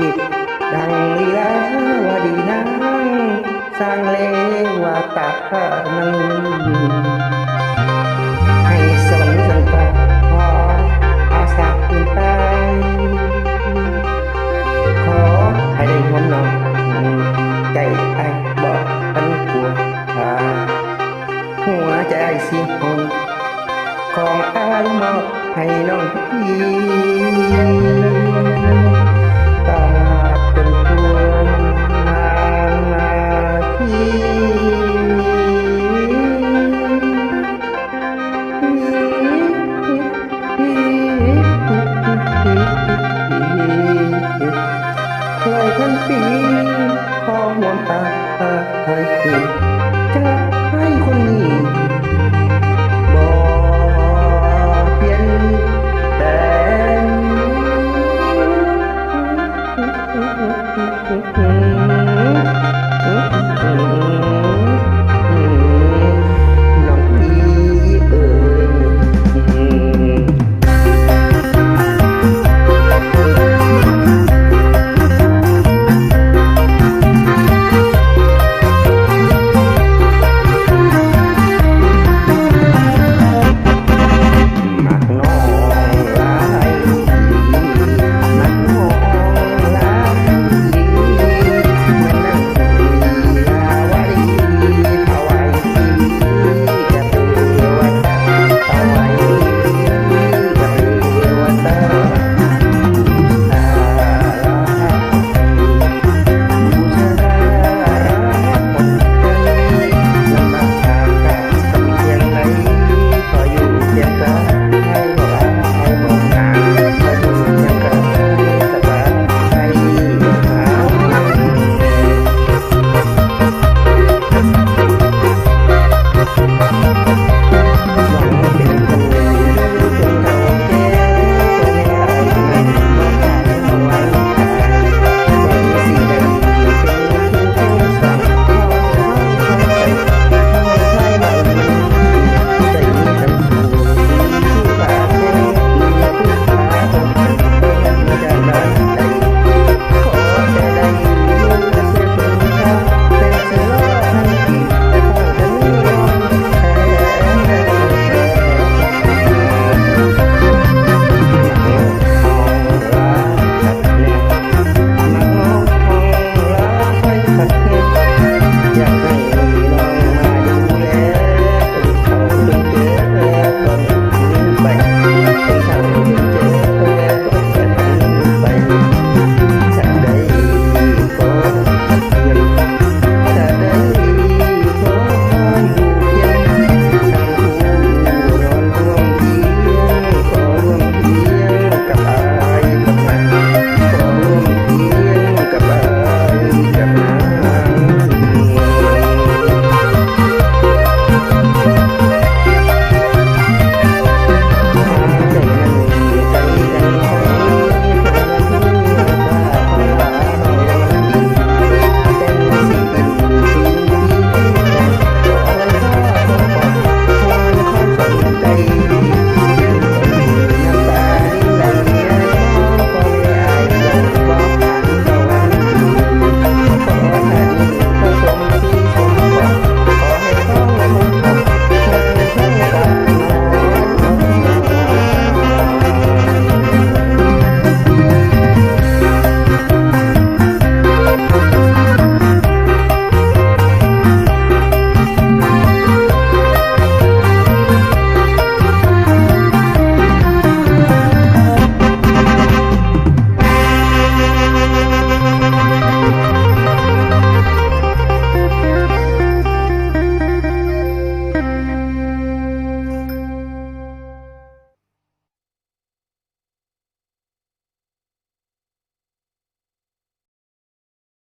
ดุดดังลีลาวดีนางสร้างเลวตาขนังให้สวสังกัขออาสาขึ้นไปขอให้ได้หันอนใจไอ้บอกตั้งกลัวหัวใจสิหงของอ้ายมอบให้น้องพี่ I do.